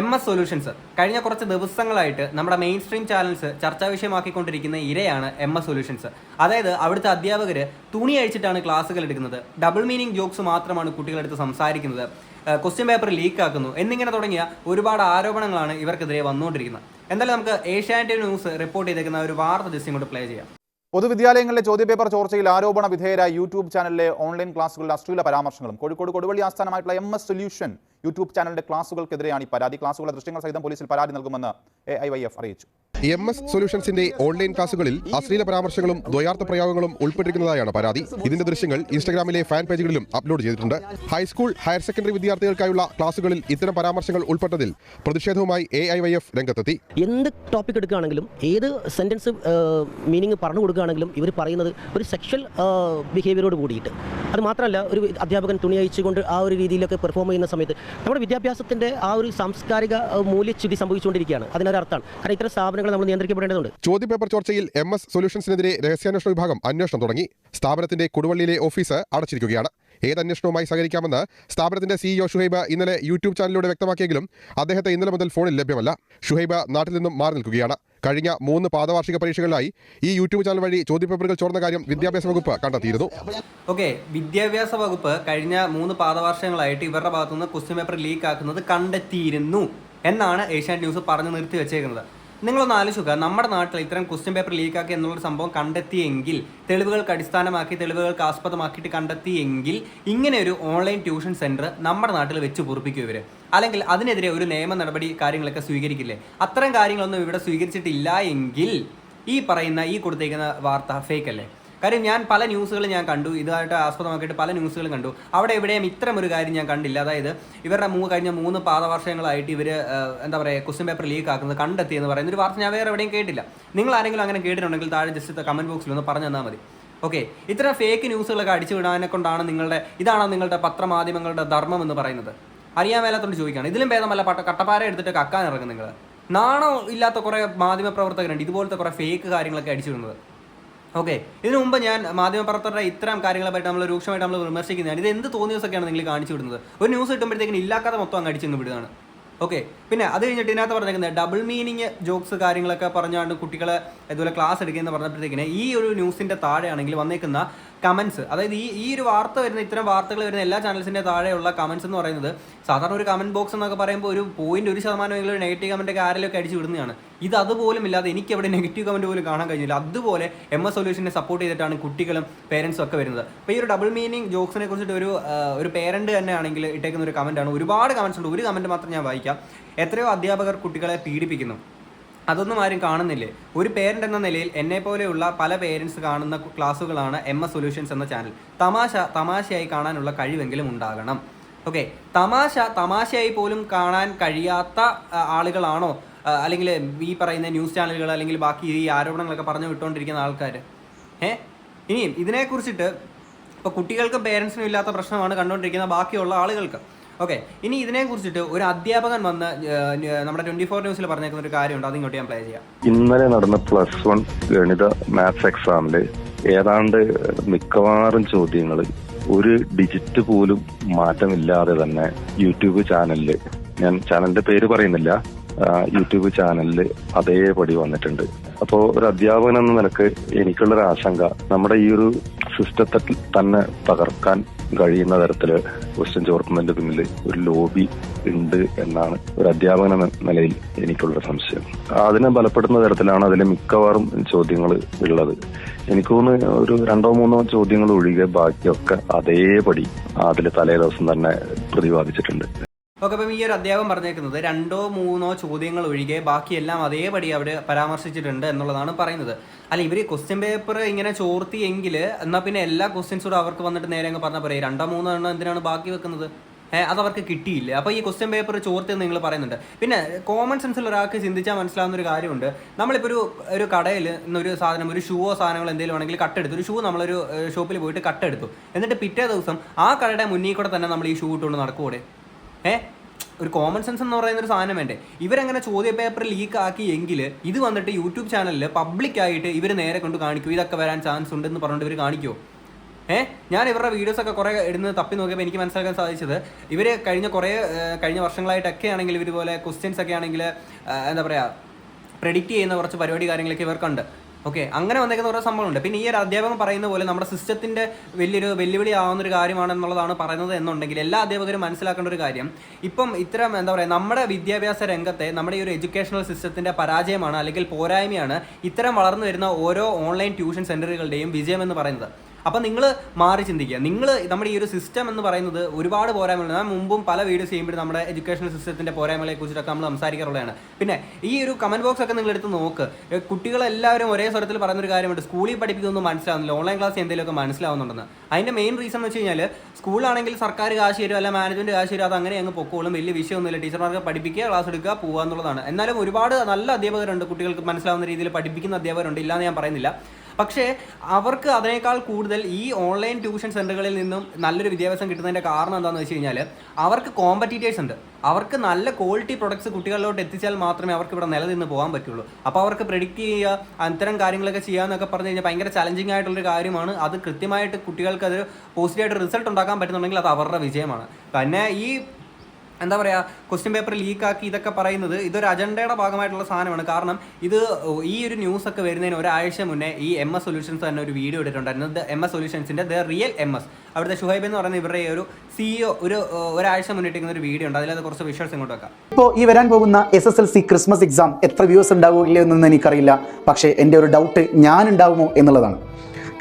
M S solutions കഴിഞ്ഞ കുറച്ച് ദിവസങ്ങളായിട്ട് നമ്മുടെ മെയിൻ സ്ട്രീം ചാനൽസ് ചർച്ചാ വിഷയമാക്കിക്കൊണ്ടിരിക്കുന്ന ഇരയാണ് എം എസ് സൊല്യൂഷൻസ് അതായത് അവിടുത്തെ അധ്യാപകർ തുണി അഴിച്ചിട്ടാണ് ക്ലാസ്സുകൾ എടുക്കുന്നത്. ഡബിൾ മീനിങ് ജോക്സ് മാത്രമാണ് കുട്ടികളെടുത്ത് സംസാരിക്കുന്നത്. ക്വസ്റ്റ്യൻ പേപ്പർ ലീക്ക് ആക്കുന്നു. എന്നിങ്ങനെ തുടങ്ങിയ ഒരുപാട് ആരോപണങ്ങളാണ് ഇവർക്കെതിരെ വന്നുകൊണ്ടിരിക്കുന്നത്. എന്തായാലും നമുക്ക് ഏഷ്യാനെറ്റ് ന്യൂസ് റിപ്പോർട്ട് ചെയ്തേക്കുന്ന ഒരു വാർത്ത ജസ്റ്റ് ഇങ്ങോട്ട് പ്ലേ ചെയ്യാം. പൊതുവിദ്യാലയങ്ങളിലെ ചോദ്യപേപ്പർ ചോർച്ചയിൽ ആരോപണ വിധേയരായ യൂട്യൂബ് ചാനലിലെ ഓൺലൈൻ ക്ലാസുകളിൽ അശ്ലീല പരാമർശങ്ങളും കോഴിക്കോട് കൊടുവള്ളി ആസ്ഥാനമായിട്ടുള്ള എം എസ് സൊല്യൂഷൻ യൂട്യൂബ് ചാനലിന്റെ ക്ലാസുകൾക്കെതിരെയാണ് ഈ പരാതി. ക്ലാസുകളുടെ ദൃശ്യങ്ങൾ സഹിതം പോലീസിൽ പരാതി നൽകുമെന്ന് എ ഐ വൈ എഫ് അറിയിച്ചു. എം എസ് സൊല്യൂഷൻസിന്റെ ഓൺലൈൻ ക്ലാസുകളിൽ അശ്ലീല പരാമർശങ്ങളും ദ്വയാർത്ഥ പ്രയോഗങ്ങളും ഉൾപ്പെട്ടിരിക്കുന്നതായാണ് പരാതി. ഇതിന്റെ ദൃശ്യങ്ങൾ ഇൻസ്റ്റാഗ്രാമിലെ ഫാൻ പേജുകളിലും അപ്ലോഡ് ചെയ്തിട്ടുണ്ട്. ഹൈസ്കൂൾ ഹയർ സെക്കൻഡറി വിദ്യാർത്ഥികൾക്കായുള്ള ക്ലാസുകളിൽ ഇത്തരം പരാമർശങ്ങൾ ഉൾപ്പെട്ടതിൽ പ്രതിഷേധവുമായി എ ഐ വൈ എഫ് രംഗത്തെത്തി. എന്ത് ടോപ്പിക് എടുക്കുകയാണെങ്കിലും ഏത് സെന്റൻസ് മീനിങ് പറഞ്ഞു കൊടുക്കുകയാണെങ്കിലും ഇവർ പറയുന്നത് ഒരു സെക്ഷൽ ബിഹേവിയറോട് കൂടിയിട്ട്. അത് മാത്രമല്ല ഒരു അധ്യാപകൻ തുണി അയച്ചുകൊണ്ട് ആ ഒരു രീതിയിലൊക്കെ പെർഫോം ചെയ്യുന്ന സമയത്ത് നമ്മുടെ വിദ്യാഭ്യാസത്തിന്റെ ആ ഒരു സാംസ്കാരിക മൂല്യച്യുതി സംഭവിച്ചുകൊണ്ടിരിക്കുകയാണ്. അതിനൊരർത്ഥമാണ് കാരണം ഇത്തരം സ്ഥാപനങ്ങൾ നമ്മൾ നിയന്ത്രിക്കപ്പെടേണ്ടതുണ്ട്. ചോദ്യപേപ്പർ ചോർച്ചയിൽ എം എസ് സൊല്യൂഷൻസിനെതിരെ രഹസ്യാന്വേഷണ വിഭാഗം അന്വേഷണം തുടങ്ങി. സ്ഥാപനത്തിന്റെ കൊടുവള്ളിയിലെ ഓഫീസ് അടച്ചിരിക്കുകയാണ്. ഏത് അന്വേഷണവുമായി സഹകരിക്കാമെന്ന് സ്ഥാപനത്തിന്റെ സിഇഒ ഷുഹൈബ് ഇന്നലെ യൂട്യൂബ് ചാനലിലൂടെ വ്യക്തമാക്കിയെങ്കിലും അദ്ദേഹത്തെ ഇന്നലെ മുതൽ ഫോണിൽ ലഭ്യമല്ല. ഷുഹൈബ് നാട്ടിൽ നിന്നും മാറി നിൽക്കുകയാണ്. കഴിഞ്ഞ മൂന്ന് പാദവാർഷിക പരീക്ഷകളിലായി ഈ യൂട്യൂബ് ചാനൽ വഴി ചോദ്യപേപ്പറുകൾ ചോർന്ന കാര്യം വിദ്യാഭ്യാസ വകുപ്പ് കണ്ടെത്തിയിരുന്നു. ഓക്കെ വിദ്യാഭ്യാസ വകുപ്പ് കഴിഞ്ഞ മൂന്ന് പാദവാർഷങ്ങളായിട്ട് ഇവരുടെ ഭാഗത്തുനിന്ന് ക്വസ്റ്റ്യൻ പേപ്പർ ലീക്ക് ആക്കുന്നത് കണ്ടെത്തിയിരുന്നു എന്നാണ് ഏഷ്യാനെറ്റ് ന്യൂസ് പറഞ്ഞു നിർത്തി വെച്ചേക്കുന്നത്. നിങ്ങളൊന്ന് ആലോചിക്കുക നമ്മുടെ നാട്ടിൽ ഇത്തരം ക്വസ്റ്റ്യൻ പേപ്പർ ലീക്കാക്കി എന്നുള്ളൊരു സംഭവം കണ്ടെത്തിയെങ്കിൽ തെളിവുകൾക്ക് അടിസ്ഥാനമാക്കി തെളിവുകൾക്ക് ആസ്പദമാക്കിയിട്ട് കണ്ടെത്തിയെങ്കിൽ ഇങ്ങനെ ഒരു ഓൺലൈൻ ട്യൂഷൻ സെന്റർ നമ്മുടെ നാട്ടിൽ വെച്ച് പൊറിപ്പിക്കും ഇവർ അല്ലെങ്കിൽ അതിനെതിരെ ഒരു നിയമ നടപടി കാര്യങ്ങളൊക്കെ സ്വീകരിക്കില്ലേ? അത്തരം കാര്യങ്ങളൊന്നും ഇവിടെ സ്വീകരിച്ചിട്ടില്ല എങ്കിൽ ഈ പറയുന്ന ഈ കൊടുത്തേക്കുന്ന വാർത്ത ഫേക്ക് അല്ലേ? കാര്യം ഞാൻ പല ന്യൂസുകളും ഞാൻ കണ്ടു ഇതായിട്ട് ആസ്പദമാക്കിയിട്ട് പല ന്യൂസുകളും കണ്ടു. അവിടെ എവിടെയും ഇത്തരം ഒരു കാര്യം ഞാൻ കണ്ടില്ല. അതായത് ഇവരുടെ മൂ കഴിഞ്ഞ മൂന്ന് പാദവർഷങ്ങളായിട്ട് ഇവർ എന്താ പറയുക ക്വസ്റ്റ്യൻ പേപ്പർ ലീക്ക് ആക്കുന്നത് കണ്ടെത്തി എന്ന് പറയുന്ന ഒരു വാർത്ത ഞാൻ വേറെ എവിടെയും കേട്ടില്ല. നിങ്ങൾ ആരെങ്കിലും അങ്ങനെ കേട്ടിട്ടുണ്ടെങ്കിൽ താഴെ ജസ്റ്റ് കമന്റ് ബോക്സിൽ ഒന്ന് പറഞ്ഞു തന്നാൽ മതി. ഓക്കെ ഇത്തരം ഫേക്ക് ന്യൂസുകളൊക്കെ അടിച്ചു വിടാനെ കൊണ്ടാണ് നിങ്ങളുടെ ഇതാണോ നിങ്ങളുടെ പത്രമാധ്യമങ്ങളുടെ ധർമ്മം എന്ന് പറയുന്നത്? അറിയാൻ മേലാത്തോണ്ട് ചോദിക്കുകയാണ്. ഇതിലും ഭേദമല്ല പട്ട കട്ടപ്പാര എടുത്തിട്ട് കക്കാൻ ഇറങ്ങും നിങ്ങൾ നാണോ ഇല്ലാത്ത കുറേ മാധ്യമ പ്രവർത്തകരുണ്ട് ഇതുപോലത്തെ കുറേ ഫേക്ക് കാര്യങ്ങളൊക്കെ അടിച്ചു വിടുന്നത് ഓക്കെ. ഇതിനു മുമ്പ് ഞാൻ മാധ്യമപ്രവർത്തകരുടെ ഇത്തരം കാര്യങ്ങളെപ്പറ്റി നമ്മൾ രൂക്ഷമായിട്ട് നമ്മൾ വിമർശിക്കുന്നതാണ്. ഇത് എന്ത് തോന്നിയ ദിവസമൊക്കെയാണ് നിങ്ങൾ കാണിച്ചു വിടുന്നത്? ഒരു ന്യൂസ് കിട്ടുമ്പോഴത്തേക്കും ഇല്ലാക്കാതെ മൊത്തം അങ്ങ് അടിച്ചങ്ങ് വിടുകയാണ് ഓക്കെ. പിന്നെ അത് കഴിഞ്ഞിട്ട് ഇതിനകത്ത് പറഞ്ഞേക്കുന്നത് ഡബിൾ മീനിങ് ജോക്സ് കാര്യങ്ങളൊക്കെ പറഞ്ഞാണ്ട് കുട്ടികളെ ഇതുപോലെ ക്ലാസ് എടുക്കുന്ന പറഞ്ഞപ്പോഴത്തേക്കിന് ഈ ഒരു ന്യൂസിന്റെ താഴെയാണെങ്കിൽ വന്നേക്കുന്ന കമന്റ്സ് അതായത് ഈ ഈ ഒരു വാർത്ത വരുന്ന ഇത്തരം വാർത്തകൾ വരുന്ന എല്ലാ ചാനൽസിന്റെ താഴെയുള്ള കമൻസ് എന്ന് പറയുന്നത് സാധാരണ ഒരു കമന്റ് ബോക്സ് എന്നൊക്കെ പറയുമ്പോൾ ഒരു പോയിന്റ് ഒരു ശതമാനം ഒരു നെഗറ്റീവ് കമന്റ് ഒക്കെ ആരെങ്കിലും അടിച്ച് വിടുന്നതാണ്. ഇത് അതുപോലും ഇല്ലാതെ എനിക്ക് അവിടെ നെഗറ്റീവ് കമന്റ് പോലും കാണാൻ കഴിഞ്ഞില്ല. അതുപോലെ എം എസ് സൊല്യൂഷനെ സപ്പോർട്ട് ചെയ്തിട്ടാണ് കുട്ടികളും പേരൻസും ഒക്കെ വരുന്നത്. അപ്പോൾ ഈ ഒരു ഡബിൾ മീനിങ് ജോക്സിനെ കുറിച്ചിട്ട് ഒരു ഒരു പേരന്റ് തന്നെ ആണെങ്കിൽ ഇട്ടേക്കുന്ന ഒരു കമന്റാണ് ഒരുപാട് കമൻസ് ഉണ്ട്. ഒരു കമന്റ് മാത്രം ഞാൻ വായിക്കാം. എത്രയോ അധ്യാപകർ കുട്ടികളെ പീഡിപ്പിക്കുന്നു. അതൊന്നും ആരും കാണുന്നില്ലേ? ഒരു പേരന്റ് എന്ന നിലയിൽ എന്നെ പോലെയുള്ള പല പേരൻസ് കാണുന്ന ക്ലാസ്സുകളാണ് എം എസ് സൊല്യൂഷൻസ് എന്ന ചാനൽ തമാശ തമാശയായി കാണാനുള്ള കഴിവെങ്കിലും ഉണ്ടാകണം. ഓക്കെ തമാശ തമാശയായി പോലും കാണാൻ കഴിയാത്ത ആളുകളാണോ? അല്ലെങ്കിൽ ഈ പറയുന്ന ന്യൂസ് ചാനലുകൾ അല്ലെങ്കിൽ ബാക്കി ഈ ആരോപണങ്ങളൊക്കെ പറഞ്ഞു വിട്ടുകൊണ്ടിരിക്കുന്ന ആൾക്കാർ ഏ ഇനിയും ഇതിനെക്കുറിച്ചിട്ട് ഇപ്പോൾ കുട്ടികൾക്കും പേരൻസിനും ഇല്ലാത്ത പ്രശ്നമാണ് കണ്ടുകൊണ്ടിരിക്കുന്ന ബാക്കിയുള്ള ആളുകൾക്ക്. ഓക്കെ ഇനി ഇതിനെ കുറിച്ചിട്ട് ഒരു അധ്യാപകൻ വന്ന് നമ്മുടെ ട്വന്റി ഫോർ ന്യൂസിൽ പറഞ്ഞേക്കുന്ന ഒരു കാര്യമുണ്ട് അത് ഇങ്ങോട്ട് ഞാൻ പ്ലേ ചെയ്യാം. ഇന്നലെ നടന്ന പ്ലസ് വൺ ഗണിത മാത്സ് എക്സാമിൽ ഏതാണ്ട് മിക്കവാറും ചോദ്യങ്ങൾ ഒരു ഡിജിറ്റ് പോലും മാറ്റമില്ലാതെ തന്നെ യൂട്യൂബ് ചാനലിൽ ഞാൻ ചാനലിന്റെ പേര് പറയുന്നില്ല യൂട്യൂബ് ചാനലിൽ അതേപടി വന്നിട്ടുണ്ട്. അപ്പോൾ ഒരു അധ്യാപകൻ എന്ന നിലയ്ക്ക് എനിക്കുള്ളൊരു ആശങ്ക നമ്മുടെ ഈ ഒരു സിസ്റ്റത്തെ തന്നെ തകർക്കാൻ കഴിയുന്ന തരത്തിൽ ക്വസ്റ്റ്യൻ ചോർത്തുന്നതിന്റെ പിന്നിൽ ഒരു ലോബി ഉണ്ട് എന്നാണ് ഒരു അധ്യാപകൻ എന്ന നിലയിൽ എനിക്കുള്ള സംശയം. അതിനെ ബലപ്പെടുന്ന തരത്തിലാണ് അതിലെ മിക്കവാറും ചോദ്യങ്ങൾ ഉള്ളത്. എനിക്ക് തോന്നുന്നു ഒരു രണ്ടോ മൂന്നോ ചോദ്യങ്ങൾ ഒഴികെ ബാക്കിയൊക്കെ അതേപടി അതിൽ തലേ ദിവസം തന്നെ പ്രതിപാദിച്ചിട്ടുണ്ട്. ഓക്കെ അപ്പം ഈ ഒരു അദ്ദേഹം പറഞ്ഞേക്കുന്നത് രണ്ടോ മൂന്നോ ചോദ്യങ്ങൾ ഒഴികെ ബാക്കിയെല്ലാം അതേപടി അവിടെ പരാമർശിച്ചിട്ടുണ്ട് എന്നുള്ളതാണ് പറയുന്നത്. അല്ല ഇവർ ക്വസ്റ്റ്യൻ പേപ്പർ ഇങ്ങനെ ചോർത്തി എങ്കിൽ എന്നാൽ പിന്നെ എല്ലാ ക്വസ്റ്റ്യൻസൂടെ അവർക്ക് വന്നിട്ട് നേരെ അങ്ങ് പറഞ്ഞാൽ പറയും രണ്ടോ മൂന്നോ എണ്ണം എന്തിനാണ് ബാക്കി വെക്കുന്നത്? അത് അവർക്ക് കിട്ടിയില്ല. അപ്പോൾ ഈ ക്വസ്റ്റ്യൻ പേപ്പർ ചോർത്തി എന്ന് നിങ്ങൾ പറയുന്നുണ്ട്. പിന്നെ കോമൺ സെൻസിൽ ഒരാൾക്ക് ചിന്തിച്ചാൽ മനസ്സിലാവുന്ന ഒരു കാര്യമുണ്ട്. നമ്മളിപ്പോൾ ഒരു ഒരു കടയിൽ ഒരു സാധനം ഒരു ഷൂവോ സാധനങ്ങൾ എന്തെങ്കിലും ആണെങ്കിൽ കട്ടെടുത്തു ഒരു ഷൂ നമ്മളൊരു ഷോപ്പിൽ പോയിട്ട് കട്ടെടുത്തു എന്നിട്ട് പിറ്റേ ദിവസം ആ കടയുടെ മുന്നിൽ കൂടെ തന്നെ നമ്മൾ ഈ ഷൂ ഇട്ടുകൊണ്ട് നടക്കൂടെ ഏ? ഒരു കോമൺ സെൻസ് എന്ന് പറയുന്ന ഒരു സാധനം വേണ്ടേ? ഇവരങ്ങനെ ചോദ്യ പേപ്പർ ലീക്ക് ആക്കി എങ്കിൽ ഇത് വന്നിട്ട് യൂട്യൂബ് ചാനലിൽ പബ്ലിക് ആയിട്ട് ഇവർ നേരെ കൊണ്ട് കാണിക്കും ഇതൊക്കെ വരാൻ ചാൻസ് ഉണ്ടെന്ന് പറഞ്ഞിട്ട് ഇവർ കാണിക്കുമോ ഏഹ് ഞാൻ ഇവരുടെ വീഡിയോസ് ഒക്കെ കുറേ ഇടുന്നത് തപ്പി നോക്കിയപ്പോൾ എനിക്ക് മനസ്സിലാക്കാൻ സാധിച്ചത് ഇവർ കഴിഞ്ഞ കുറേ കഴിഞ്ഞ വർഷങ്ങളായിട്ടൊക്കെ ആണെങ്കിൽ ഇവർ പോലെ ക്വസ്റ്റ്യൻസ് ഒക്കെ ആണെങ്കിൽ എന്താ പറയുക പ്രെഡിക്റ്റ് ചെയ്യുന്ന കുറച്ച് പരിപാടി കാര്യങ്ങളൊക്കെ ഇവർക്കുണ്ട് ഓക്കെ അങ്ങനെ വന്നേക്കുന്ന കുറേ സംഭവമുണ്ട് പിന്നെ ഈ ഒരു അധ്യാപകൻ പറയുന്ന പോലെ നമ്മുടെ സിസ്റ്റത്തിന്റെ വലിയൊരു വെല്ലുവിളി ആവുന്ന ഒരു കാര്യമാണെന്നുള്ളതാണ് പറയുന്നത് എന്നുണ്ടെങ്കിൽ എല്ലാ അധ്യാപകരും മനസ്സിലാക്കേണ്ട ഒരു കാര്യം. ഇപ്പം ഇത്തരം എന്താ പറയുക നമ്മുടെ വിദ്യാഭ്യാസ രംഗത്തെ നമ്മുടെ ഈ ഒരു എഡ്യൂക്കേഷണൽ സിസ്റ്റത്തിന്റെ പരാജയമാണ് അല്ലെങ്കിൽ പോരായ്മയാണ് ഇത്തരം വളർന്നു വരുന്ന ഓരോ ഓൺലൈൻ ട്യൂഷൻ സെന്ററുകളുടെയും വിജയം എന്ന് പറയുന്നത്. അപ്പം നിങ്ങൾ മാറി ചിന്തിക്കുക. നിങ്ങൾ നമ്മുടെ ഈ ഒരു സിസ്റ്റം എന്ന് പറയുന്നത് ഒരുപാട് പോരായ്മകളുണ്ട് ഞാൻ മുമ്പും പല വീഡിയോസ് ചെയ്യുമ്പോൾ നമ്മുടെ എഡ്യൂക്കേഷൻ സിസ്റ്റത്തിന്റെ പോരായ്മകളെ കുറിച്ചിട്ടൊക്കെ നമ്മൾ സംസാരിക്കാറുള്ളതാണ്. പിന്നെ ഈ ഒരു കമന്റ് ബോക്സ് ഒക്കെ നിങ്ങൾ എടുത്ത് നോക്ക്. കുട്ടികളെല്ലാവരും ഒരേ സ്വരത്തിൽ പറയുന്നൊരു കാര്യമുണ്ട്. സ്കൂളിൽ പഠിപ്പിക്കുന്നൊന്നും മനസ്സിലാവുന്നില്ല. ഓൺലൈൻ ക്ലാസ് എന്തെങ്കിലുമൊക്കെ മനസ്സിലാവുന്നുണ്ടെന്ന്. അതിന്റെ മെയിൻ റീസൺ എന്ന് വെച്ച് കഴിഞ്ഞാൽ സ്കൂളാണെങ്കിൽ സർക്കാർ കാശ് തരും അല്ല മാനേജ്മെന്റ് കാശ് തരും അത് അങ്ങനെ അങ്ങ് പൊക്കോളും. വലിയ വിഷയമൊന്നുമില്ല. ടീച്ചർമാർക്ക് പഠിപ്പിക്കുക ക്ലാസ് എടുക്കുക പോകുക എന്നുള്ളതാണ്. എന്നാലും ഒരുപാട് നല്ല അധ്യാപകരുണ്ട് കുട്ടികൾക്ക് മനസ്സിലാവുന്ന രീതിയിൽ പഠിപ്പിക്കുന്ന അധ്യാപകരുണ്ട്. ഇല്ലാന്ന് ഞാൻ പറയുന്നില്ല. പക്ഷേ അവർക്ക് അതിനേക്കാൾ കൂടുതൽ ഈ ഓൺലൈൻ ട്യൂഷൻ സെന്ററുകളിൽ നിന്നും നല്ലൊരു വിദ്യാഭ്യാസം കിട്ടുന്നതിന്റെ കാരണം എന്താണെന്ന് വെച്ച് കഴിഞ്ഞാൽ അവർക്ക് കോമ്പറ്റീറ്റേഴ്സ് ഉണ്ട്. അവർക്ക് നല്ല ക്വാളിറ്റി പ്രൊഡക്ട്സ് കുട്ടികളിലോട്ട് എത്തിച്ചാൽ മാത്രമേ അവർക്ക് ഇവിടെ നിലനിന്ന് പോകാൻ പറ്റുള്ളൂ. അപ്പോൾ അവർക്ക് പ്രെഡിക്റ്റ് ചെയ്യുക അത്തരം കാര്യങ്ങളൊക്കെ ചെയ്യാന്നൊക്കെ പറഞ്ഞു കഴിഞ്ഞാൽ ഭയങ്കര ചലഞ്ചിങ് ആയിട്ടുള്ളൊരു കാര്യമാണ്. അത് കൃത്യമായിട്ട് കുട്ടികൾക്ക് അത് പോസിറ്റീവായിട്ട് റിസൾട്ട് ഉണ്ടാക്കാൻ പറ്റുന്നുണ്ടെങ്കിൽ അത് അവരുടെ വിജയമാണ്. പിന്നെ ഈ എന്താ പറയുക ക്വസ്റ്റ്യൻ പേപ്പർ ലീക്കാക്കി ഇതൊക്കെ പറയുന്നത് ഇതൊരു അജണ്ടയുടെ ഭാഗമായിട്ടുള്ള സാധനമാണ്. കാരണം ഇത് ഈ ഒരു ന്യൂസ് ഒക്കെ വരുന്നതിന് ഒരാഴ്ച മുന്നേ ഈ എം എസ് സൊല്യൂഷൻസ് തന്നെ ഒരു വീഡിയോ ഇട്ടിട്ടുണ്ടായിരുന്നു. എം എസ് സൊല്യൂഷൻസിന്റെ ദ റിയൽ എം എസ് അവിടുത്തെ ഷുഹൈബ് എന്ന് പറയുന്ന ഇവരുടെ ഒരു സിഇഒ ഒരു ഏഹ്, ഒരാഴ്ച മുന്നേ ഇട്ടിരിക്കുന്ന ഒരു വീഡിയോ ഉണ്ട്. അതിലത് കുറച്ച് വിഷ്വൽസ് ഇങ്ങോട്ട് വെക്കാം. ഇപ്പോൾ ഈ വരാൻ പോകുന്ന S S L C Christmas exam എത്ര വ്യൂസ് ഉണ്ടാവില്ല എന്നൊന്നും എനിക്കറിയില്ല. പക്ഷേ എന്റെ ഒരു ഡൗട്ട് ഞാൻ ഉണ്ടാവുമോ എന്നുള്ളതാണ്.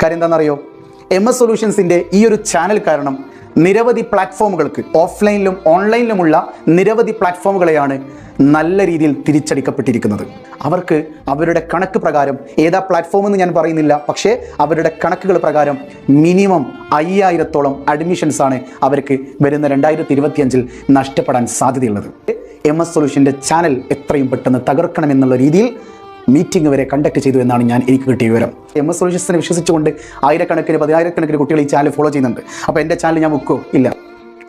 കാര്യം എന്താണെന്നറിയോ? എം എസ് സൊല്യൂഷൻസിന്റെ ഈ ഒരു ചാനൽ കാരണം നിരവധി പ്ലാറ്റ്ഫോമുകൾക്ക് ഓഫ്ലൈനിലും ഓൺലൈനിലുമുള്ള നിരവധി പ്ലാറ്റ്ഫോമുകളെയാണ് നല്ല രീതിയിൽ തിരിച്ചടിക്കപ്പെട്ടിരിക്കുന്നത്. അവർക്ക് അവരുടെ കണക്ക് പ്രകാരം ഏതാ പ്ലാറ്റ്ഫോം എന്ന് ഞാൻ പറയുന്നില്ല പക്ഷേ അവരുടെ കണക്കുകൾ പ്രകാരം മിനിമം അയ്യായിരത്തോളം അഡ്മിഷൻസ് ആണ് അവർക്ക് വരുന്ന രണ്ടായിരത്തി ഇരുപത്തിയഞ്ചിൽ നഷ്ടപ്പെടാൻ സാധ്യതയുള്ളത്. എം എസ് സൊല്യൂഷന്റെ ചാനൽ എത്രയും പെട്ടെന്ന് തകർക്കണമെന്നുള്ള രീതിയിൽ മീറ്റിംഗ് വരെ കണ്ടക്ട് ചെയ്തു എന്നാണ് ഞാൻ എനിക്ക് കിട്ടിയ വിവരം. എം എസ് സൊല്യൂഷൻസിനെ വിശ്വസിച്ചുകൊണ്ട് ആയിരക്കണക്കിന് പതിനായിരക്കണക്കിന് കുട്ടികൾ ഈ ചാനൽ ഫോളോ ചെയ്യുന്നുണ്ട്. അപ്പോൾ എന്റെ ചാനൽ ഞാൻ മുക്കോ ഇല്ല.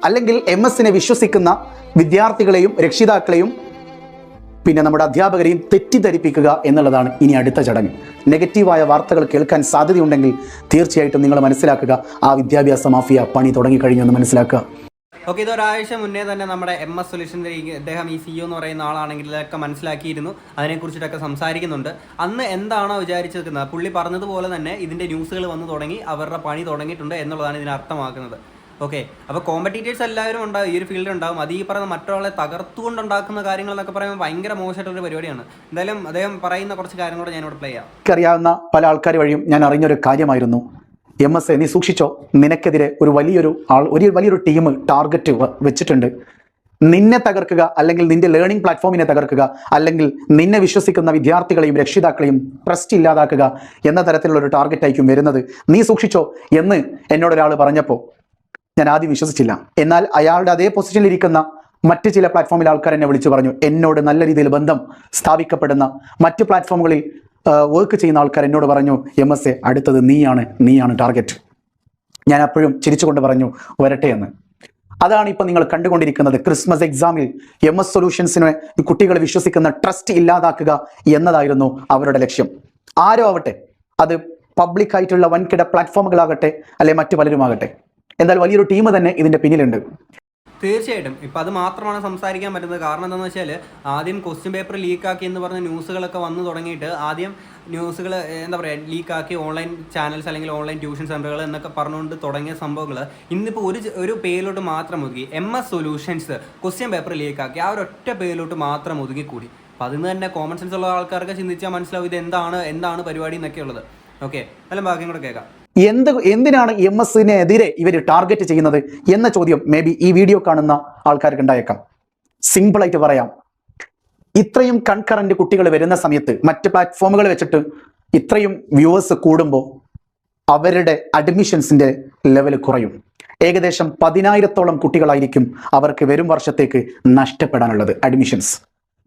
അല്ലെങ്കിൽ എം എസിനെ വിശ്വസിക്കുന്ന വിദ്യാർത്ഥികളെയും രക്ഷിതാക്കളെയും പിന്നെ നമ്മുടെ അധ്യാപകരെയും തെറ്റിദ്ധരിപ്പിക്കുക എന്നുള്ളതാണ് ഇനി അടുത്ത ചടങ്ങ്. നെഗറ്റീവായ വാർത്തകൾ കേൾക്കാൻ സാധ്യതയുണ്ടെങ്കിൽ തീർച്ചയായിട്ടും നിങ്ങൾ മനസ്സിലാക്കുക. ആ വിദ്യാഭ്യാസ മാഫിയ പണി തുടങ്ങിക്കഴിഞ്ഞു എന്ന് മനസ്സിലാക്കുക. ഓക്കെ ഇത് ഒരാഴ്ച മുന്നേ തന്നെ നമ്മുടെ എം എസ് സൊല്യൂഷന്റെ അദ്ദേഹം ഈ സിഇഒ എന്ന് പറയുന്ന ആളാണെങ്കിൽ ഇതൊക്കെ മനസ്സിലാക്കിയിരുന്നു. അതിനെക്കുറിച്ചിട്ടൊക്കെ സംസാരിക്കുന്നുണ്ട്. അന്ന് എന്താണോ വിചാരിച്ചിരിക്കുന്നത്? പുള്ളി പറഞ്ഞതുപോലെ തന്നെ ഇതിന്റെ ന്യൂസുകൾ വന്നു തുടങ്ങി അവരുടെ പണി തുടങ്ങിയിട്ടുണ്ട് എന്നുള്ളതാണ് ഇതിന് അർത്ഥമാക്കുന്നത്. ഓക്കെ അപ്പോൾ കോമ്പറ്റീറ്റേഴ്സ് എല്ലാവരും ഉണ്ടാവും ഈ ഒരു ഫീൽഡിൽ ഉണ്ടാവും. അത് ഈ പറയുന്ന മറ്റൊരാളെ തകർത്തുകൊണ്ടുണ്ടാക്കുന്ന കാര്യങ്ങൾ എന്നൊക്കെ പറയുമ്പോൾ ഭയങ്കര മോശമായിട്ടുള്ള പരിപാടിയാണ്. എന്തായാലും അദ്ദേഹം പറയുന്ന കുറച്ച് കാര്യങ്ങളോട് ഞാനിവിടെ പ്ലേ ചെയ്യാം. അറിയാവുന്ന പല ആൾക്കാർ വഴിയും ഞാൻ അറിഞ്ഞൊരു കാര്യമായിരുന്നു. എം എസ് എ നീ സൂക്ഷിച്ചോ? നിനക്കെതിരെ ഒരു വലിയൊരു ആൾ ഒരു വലിയൊരു ടീം ടാർഗറ്റ് വെച്ചിട്ടുണ്ട്. നിന്നെ തകർക്കുക അല്ലെങ്കിൽ നിന്റെ ലേണിംഗ് പ്ലാറ്റ്ഫോമിനെ തകർക്കുക അല്ലെങ്കിൽ നിന്നെ വിശ്വസിക്കുന്ന വിദ്യാർത്ഥികളെയും രക്ഷിതാക്കളെയും ട്രസ്റ്റ് ഇല്ലാതാക്കുക എന്ന തരത്തിലുള്ള ഒരു ടാർഗറ്റ് ആയിരിക്കും വരുന്നത്. നീ സൂക്ഷിച്ചോ? എന്ന് എന്നോടൊരാൾ പറഞ്ഞപ്പോൾ ഞാൻ ആദ്യം വിശ്വസിച്ചില്ല. എന്നാൽ അയാളുടെ അതേ പൊസിഷനിൽ ഇരിക്കുന്ന മറ്റ് ചില പ്ലാറ്റ്ഫോമിലെ ആൾക്കാർ എന്നെ വിളിച്ചു പറഞ്ഞു. എന്നോട് നല്ല രീതിയിൽ ബന്ധം സ്ഥാപിക്കപ്പെടുന്ന മറ്റ് പ്ലാറ്റ്ഫോമുകളിൽ വർക്ക് ചെയ്യുന്ന ആൾക്കാർ എന്നോട് പറഞ്ഞു എം എസ് എ അടുത്തത് നീയാണ് നീയാണ് ടാർഗറ്റ് ഞാൻ അപ്പോഴും ചിരിച്ചുകൊണ്ട് പറഞ്ഞു വരട്ടെ എന്ന്. അതാണ് ഇപ്പം നിങ്ങൾ കണ്ടുകൊണ്ടിരിക്കുന്നത് ക്രിസ്മസ് എക്സാമിൽ എം എസ് സൊല്യൂഷൻസിനെ കുട്ടികൾ വിശ്വസിക്കുന്ന ട്രസ്റ്റ് ഇല്ലാതാക്കുക എന്നതായിരുന്നു അവരുടെ ലക്ഷ്യം. ആരോ ആവട്ടെ അത് പബ്ലിക് ആയിട്ടുള്ള വൻകിട പ്ലാറ്റ്ഫോമുകളാകട്ടെ അല്ലെ മറ്റു പലരുമാകട്ടെ. എന്നാൽ വലിയൊരു ടീം തന്നെ ഇതിന്റെ പിന്നിലുണ്ട്. തീർച്ചയായിട്ടും. ഇപ്പം അത് മാത്രമാണ് സംസാരിക്കാൻ പറ്റുന്നത്. കാരണം എന്താണെന്ന് വെച്ചാൽ ആദ്യം ക്വസ്റ്റ്യൻ പേപ്പർ ലീക്കാക്കി എന്ന് പറഞ്ഞ ന്യൂസുകളൊക്കെ വന്നു തുടങ്ങിയിട്ട് ആദ്യം ന്യൂസുകൾ എന്താ പറയുക ലീക്കാക്കി ഓൺലൈൻ ചാനൽസ് അല്ലെങ്കിൽ ഓൺലൈൻ ട്യൂഷൻ സെന്ററുകൾ എന്നൊക്കെ പറഞ്ഞുകൊണ്ട് തുടങ്ങിയ സംഭവങ്ങൾ ഇന്നിപ്പോൾ ഒരു ഒരു പേരിലോട്ട് മാത്രം ഒതുങ്ങി M S solutions question paper ലീക്കാക്കി ആ ഒരൊറ്റ പേരിലോട്ട് മാത്രം ഒതുങ്ങിക്കൂടി. അപ്പം അതിന് തന്നെ കോമൺ സെൻസ് ഉള്ള ആൾക്കാർക്ക് ചിന്തിച്ചാൽ മനസ്സിലാവും ഇത് എന്താണ് എന്താണ് പരിപാടി എന്നൊക്കെ ഉള്ളത് ഓക്കെ നല്ല ബാക്കിയും കൂടെ കേൾക്കാം. എന്ത് എന്തിനാണ് എം എസിനെതിരെ ഇവർ ടാർഗറ്റ് ചെയ്യുന്നത് എന്ന ചോദ്യം മേ ബി ഈ വീഡിയോ കാണുന്ന ആൾക്കാർക്ക് ഉണ്ടായേക്കാം. സിമ്പിളായിട്ട് പറയാം. ഇത്രയും കൺകറന്റ് കുട്ടികൾ വരുന്ന സമയത്ത് മറ്റ് പ്ലാറ്റ്ഫോമുകൾ വെച്ചിട്ട് ഇത്രയും വ്യൂവേഴ്സ് കൂടുമ്പോൾ അവരുടെ അഡ്മിഷൻസിന്റെ ലെവൽ കുറയും. ഏകദേശം പതിനായിരത്തോളം കുട്ടികളായിരിക്കും അവർക്ക് വരും വർഷത്തേക്ക് നഷ്ടപ്പെടാനുള്ളത് അഡ്മിഷൻസ്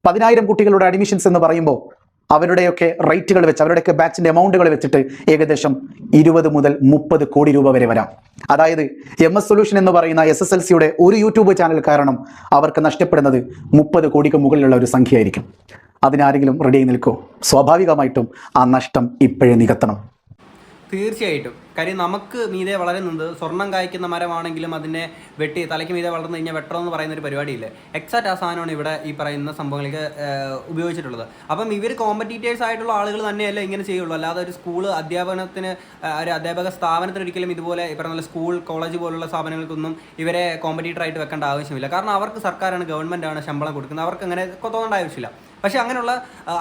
പതിനായിരം കുട്ടികളുടെ അഡ്മിഷൻസ് എന്ന് പറയുമ്പോൾ അവരുടെയൊക്കെ റേറ്റുകൾ വെച്ച് അവരുടെയൊക്കെ ബാച്ചിന്റെ എമൗണ്ടുകൾ വെച്ചിട്ട് ഏകദേശം ഇരുപത് മുതൽ മുപ്പത് കോടി രൂപ വരെ വരാം. അതായത് എം എസ് സൊല്യൂഷൻ എന്ന് പറയുന്ന എസ് എസ് എൽ സിയുടെ ഒരു യൂട്യൂബ് ചാനൽ കാരണം അവർക്ക് നഷ്ടപ്പെടുന്നത് മുപ്പത് കോടിക്ക് മുകളിലുള്ള ഒരു സംഖ്യയായിരിക്കും. അതിനാരെങ്കിലും റെഡി ആയി നിൽക്കോ? സ്വാഭാവികമായിട്ടും ആ നഷ്ടം ഇപ്പോഴേ നികത്തണം. തീർച്ചയായിട്ടും. കാര്യം നമുക്ക് മീതെ വളരുന്നത് സ്വർണം കായ്ക്കുന്ന മരമാണെങ്കിലും അതിനെ വെട്ടി തലയ്ക്ക് മീതെ വളർന്നു കഴിഞ്ഞാൽ വെട്ടണം എന്ന് പറയുന്ന ഒരു പരിപാടിയില്ലേ? എക്സാക്ട് ആ സാധനമാണ് ഇവിടെ ഈ പറയുന്ന സംഭവങ്ങൾക്ക് ഉപയോഗിച്ചിട്ടുള്ളത്. അപ്പം ഇവർ കോമ്പറ്റീറ്റേഴ്സ് ആയിട്ടുള്ള ആളുകൾ തന്നെയല്ല ഇങ്ങനെ ചെയ്യുള്ളൂ. അല്ലാതെ ഒരു സ്കൂൾ അധ്യാപനത്തിന് ഒരു അധ്യാപക സ്ഥാപനത്തിന് ഒരിക്കലും ഇതുപോലെ ഈ പറഞ്ഞ സ്കൂൾ കോളേജ് പോലുള്ള സ്ഥാപനങ്ങൾക്കൊന്നും ഇവരെ കോമ്പറ്റീറ്റർ ആയിട്ട് വെക്കേണ്ട ആവശ്യമില്ല. കാരണം അവർക്ക് സർക്കാരാണ് ഗവൺമെന്റാണ് ശമ്പളം കൊടുക്കുന്നത്. അവർക്ക് അങ്ങനെ തോന്നേണ്ട ആവശ്യമില്ല. പക്ഷേ അങ്ങനെയുള്ള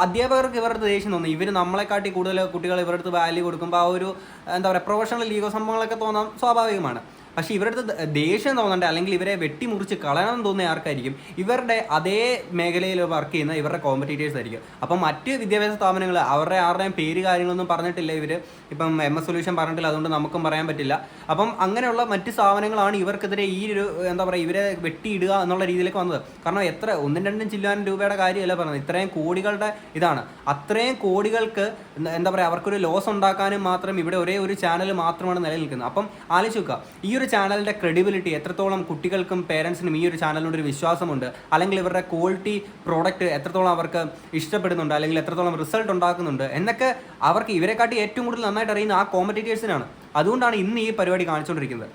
അധ്യാപകർക്ക് ഇവരുടെ ദേഷ്യം തോന്നി. ഇവർ നമ്മളെക്കാട്ടി കൂടുതൽ കുട്ടികൾ ഇവരുടെ അടുത്ത് വാല്യൂ കൊടുക്കുമ്പോൾ ആ ഒരു എന്താ പറയുക പ്രൊഫഷണൽ ലീഗോ സംഭവങ്ങളൊക്കെ തോന്നാൻ സ്വാഭാവികമാണ്. പക്ഷേ ഇവരുടെ ദേഷ്യം തോന്നണ്ട? അല്ലെങ്കിൽ ഇവരെ വെട്ടിമുറിച്ച് കളയണം തോന്നിയ ആർക്കായിരിക്കും? ഇവരുടെ അതേ മേഖലയിൽ വർക്ക് ചെയ്യുന്ന ഇവരുടെ കോമ്പറ്റീറ്റേഴ്സ് ആയിരിക്കും. അപ്പം മറ്റ് വിദ്യാഭ്യാസ സ്ഥാപനങ്ങൾ അവരുടെ ആരുടെയും പേര് കാര്യങ്ങളൊന്നും പറഞ്ഞിട്ടില്ല ഇവർ ഇപ്പം എം എസ് സൊല്യൂഷൻ പറഞ്ഞിട്ടില്ല അതുകൊണ്ട് നമുക്കും പറയാൻ പറ്റില്ല. അപ്പം അങ്ങനെയുള്ള മറ്റ് സ്ഥാപനങ്ങളാണ് ഇവർക്കെതിരെ ഈ ഒരു എന്താ പറയുക ഇവരെ വെട്ടിയിടുക എന്നുള്ള രീതിയിലേക്ക് വന്നത്. കാരണം എത്ര ഒന്നും രണ്ടും ചില്ലാനും രൂപയുടെ കാര്യമല്ല പറഞ്ഞത്. ഇത്രയും കോടികളുടെ ഇതാണ്. അത്രയും കോടികൾക്ക് എന്താ- പറയുക അവർക്കൊരു ലോസ് ഉണ്ടാക്കാനും മാത്രം ഇവിടെ ഒരേ ഒരു ചാനൽ മാത്രമാണ് നിലനിൽക്കുന്നത്. അപ്പം ആലോചിച്ച് നോക്കുക. ഈ ഒരു ചാനലിന്റെ ക്രെഡിബിലിറ്റി എത്രത്തോളം കുട്ടികൾക്കും പേരൻസിനും ഈ ഒരു ചാനലിനോട് ഒരു വിശ്വാസമുണ്ട്? അല്ലെങ്കിൽ ഇവരുടെ ക്വാളിറ്റി പ്രോഡക്റ്റ് എത്രത്തോളം അവർക്ക് ഇഷ്ടപ്പെടുന്നുണ്ട്? അല്ലെങ്കിൽ എത്രത്തോളം റിസൾട്ട് ഉണ്ടാക്കുന്നുണ്ട്? എന്നൊക്കെ അവർക്ക് ഇവരെക്കാട്ടി ഏറ്റവും കൂടുതൽ നന്നായിട്ട് അറിയുന്ന ആ കോമ്പറ്റീറ്റേഴ്സിനാണ് അതുകൊണ്ടാണ് ഇന്ന് ഈ പരിപാടി കാണിച്ചുകൊണ്ടിരിക്കുന്നത്.